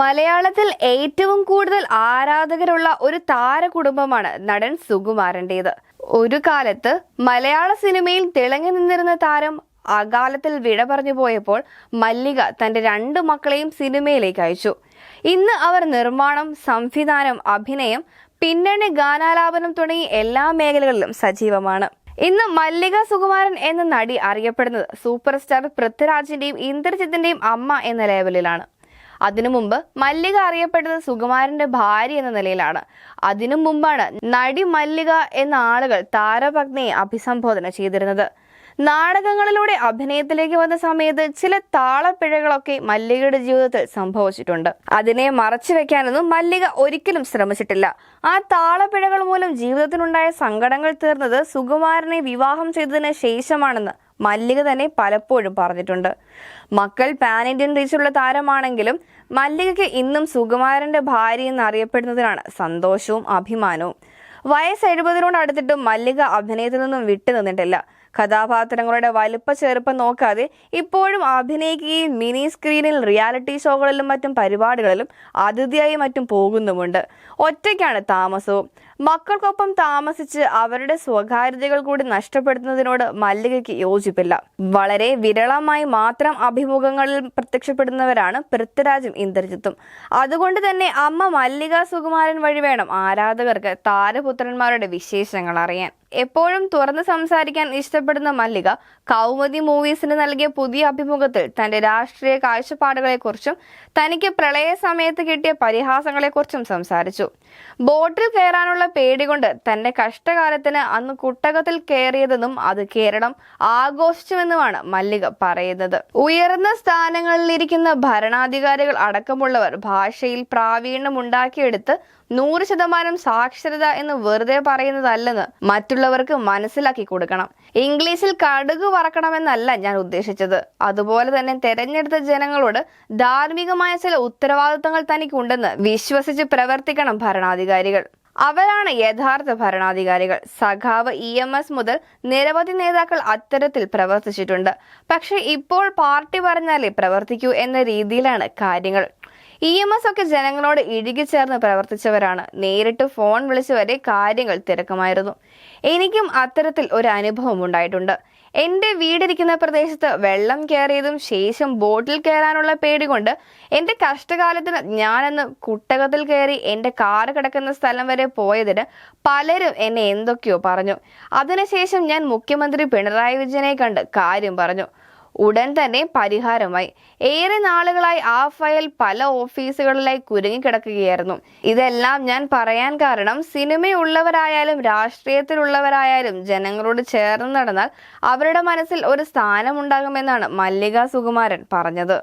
മലയാളത്തിൽ ഏറ്റവും കൂടുതൽ ആരാധകരുള്ള ഒരു താര കുടുംബമാണ് നടൻ സുകുമാരന്റേത് ഒരു കാലത്ത് മലയാള സിനിമയിൽ തിളങ്ങി നിന്നിരുന്ന താരം അകാലത്തിൽ വിട പറഞ്ഞു പോയപ്പോൾ മല്ലിക തന്റെ രണ്ട് മക്കളെയും സിനിമയിലേക്ക് അയച്ചു. ഇന്ന് അവർ നിർമ്മാണം സംവിധാനം അഭിനയം പിന്നണി ഗാനാലാപനം തുടങ്ങി എല്ലാ മേഖലകളിലും സജീവമാണ്. ഇന്ന് മല്ലിക സുകുമാരൻ എന്ന നടി അറിയപ്പെടുന്നത് സൂപ്പർ സ്റ്റാർ പൃഥ്വിരാജിന്റെയും ഇന്ദ്രജിത്തിന്റെയും അമ്മ എന്ന ലേവലിലാണ് അതിനു മുമ്പ് മല്ലിക അറിയപ്പെട്ടത് സുകുമാരന്റെ ഭാര്യ എന്ന നിലയിലാണ്. അതിനു മുമ്പാണ് നടി മല്ലിക എന്ന ആളുകൾ താരപത്നിയെ അഭിസംബോധന ചെയ്തിരുന്നത്. നാടകങ്ങളിലൂടെ അഭിനയത്തിലേക്ക് വന്ന സമയത്ത് ചില താളപ്പിഴകളൊക്കെ മല്ലികയുടെ ജീവിതത്തിൽ സംഭവിച്ചിട്ടുണ്ട്. അതിനെ മറച്ചു വെക്കാനൊന്നും മല്ലിക ഒരിക്കലും ശ്രമിച്ചിട്ടില്ല. ആ താളപ്പിഴകൾ മൂലം ജീവിതത്തിനുണ്ടായ സങ്കടങ്ങൾ തീർന്നത് സുകുമാരനെ വിവാഹം ചെയ്തതിന് ശേഷമാണെന്ന് മല്ലിക തന്നെ പലപ്പോഴും പറഞ്ഞിട്ടുണ്ട്. മക്കൾ പാൻ ഇന്ത്യൻ റീച്ചുള്ള താരമാണെങ്കിലും മല്ലികയ്ക്ക് ഇന്നും സുകുമാരന്റെ ഭാര്യ എന്നറിയപ്പെടുന്നതിനാണ് സന്തോഷവും അഭിമാനവും. വയസ്സ് എഴുപതിനോട് അടുത്തിട്ടും മല്ലിക അഭിനയത്തിൽ നിന്നും വിട്ടു നിന്നിട്ടില്ല. കഥാപാത്രങ്ങളുടെ വലുപ്പ ചെറുപ്പം നോക്കാതെ ഇപ്പോഴും അഭിനയിക്കുകയും മിനി സ്ക്രീനിൽ റിയാലിറ്റി ഷോകളിലും മറ്റും പരിപാടികളിലും അതിഥിയായി മറ്റും പോകുന്നുമുണ്ട്. ഒറ്റയ്ക്കാണ് താമസവും. മക്കൾക്കൊപ്പം താമസിച്ച് അവരുടെ സ്വകാര്യതകൾ കൂടി നഷ്ടപ്പെടുത്തുന്നതിനോട് മല്ലികയ്ക്ക് യോജിപ്പില്ല. വളരെ വിരളമായി മാത്രം അഭിമുഖങ്ങളിൽ പ്രത്യക്ഷപ്പെടുന്നവരാണ് പൃഥ്വിരാജും ഇന്ദ്രജിത്തും. അതുകൊണ്ട് തന്നെ അമ്മ മല്ലിക സുകുമാരൻ വഴി വേണം ആരാധകർക്ക് താരപുത്രന്മാരുടെ വിശേഷങ്ങൾ അറിയാൻ. എപ്പോഴും തുറന്ന് സംസാരിക്കാൻ ഇഷ്ടപ്പെടുന്ന മല്ലിക കൗമുദി മൂവീസിന് നൽകിയ പുതിയ അഭിമുഖത്തിൽ തന്റെ രാഷ്ട്രീയ കാഴ്ചപ്പാടുകളെക്കുറിച്ചും തനിക്ക് പ്രളയ സമയത്ത് കിട്ടിയ പരിഹാസങ്ങളെക്കുറിച്ചും സംസാരിച്ചു. ബോട്ടിൽ കയറാനുള്ള പേടി കൊണ്ട് തന്റെ കഷ്ടകാലത്തിന് അന്ന് കുട്ടകത്തിൽ കയറിയതെന്നും അത് കേരളം ആഘോഷിച്ചുവെന്നുമാണ് മല്ലിക പറയുന്നത്. ഉയർന്ന സ്ഥാനങ്ങളിലിരിക്കുന്ന ഭരണാധികാരികൾ അടക്കമുള്ളവർ ഭാഷയിൽ പ്രാവീണ്യം ഉണ്ടാക്കിയെടുത്ത് നൂറ് ശതമാനം സാക്ഷരത എന്ന് വെറുതെ പറയുന്നതല്ലെന്ന് മറ്റുള്ളവർക്ക് മനസ്സിലാക്കി കൊടുക്കണം. ഇംഗ്ലീഷിൽ കടുക് വറക്കണമെന്നല്ല ഞാൻ ഉദ്ദേശിച്ചത്. അതുപോലെ തന്നെ തെരഞ്ഞെടുത്ത ജനങ്ങളോട് ധാർമ്മികമായ ചില ഉത്തരവാദിത്തങ്ങൾ തനിക്കുണ്ടെന്ന് വിശ്വസിച്ച് പ്രവർത്തിക്കണം ഭരണാധികാരികൾ. അവരാണ് യഥാർത്ഥ ഭരണാധികാരികൾ. സഖാവ് ഇ എം എസ് മുതൽ നിരവധി നേതാക്കൾ അത്തരത്തിൽ പ്രവർത്തിച്ചിട്ടുണ്ട്. പക്ഷെ ഇപ്പോൾ പാർട്ടി പറഞ്ഞാലേ പ്രവർത്തിക്കൂ എന്ന രീതിയിലാണ് കാര്യങ്ങൾ. ഇ എം എസ് ഒക്കെ ജനങ്ങളോട് ഇഴുകി ചേർന്ന് പ്രവർത്തിച്ചവരാണ്. നേരിട്ട് ഫോൺ വിളിച്ച് വരെ കാര്യങ്ങൾ തിരക്കുമായിരുന്നു. എനിക്കും അത്തരത്തിൽ ഒരു അനുഭവം ഉണ്ടായിട്ടുണ്ട്. എന്റെ വീടിരിക്കുന്ന പ്രദേശത്ത് വെള്ളം കയറിയതും ശേഷം ബോട്ടിൽ കയറാനുള്ള പേടി കൊണ്ട് എന്റെ കഷ്ടകാലത്തിന് ഞാനന്ന് കുട്ടകത്തിൽ കയറി എന്റെ കാറ് കിടക്കുന്ന സ്ഥലം വരെ പോയതിന് പലരും എന്നെ എന്തൊക്കെയോ പറഞ്ഞു. അതിനുശേഷം ഞാൻ മുഖ്യമന്ത്രി പിണറായി വിജയനെ കണ്ട് കാര്യം പറഞ്ഞു. ഉടൻ തന്നെ പരിഹാരമായി. ഏറെ നാളുകളായി ആ ഫയൽ പല ഓഫീസുകളിലായി കുരുങ്ങിക്കിടക്കുകയായിരുന്നു ഇതെല്ലാം ഞാൻ പറയാൻ കാരണം സിനിമയുള്ളവരായാലും രാഷ്ട്രീയത്തിലുള്ളവരായാലും ജനങ്ങളോട് ചേർന്ന് നടന്നാൽ അവരുടെ മനസ്സിൽ ഒരു സ്ഥാനമുണ്ടാകുമെന്നാണ് മല്ലിക സുകുമാരൻ പറഞ്ഞത്.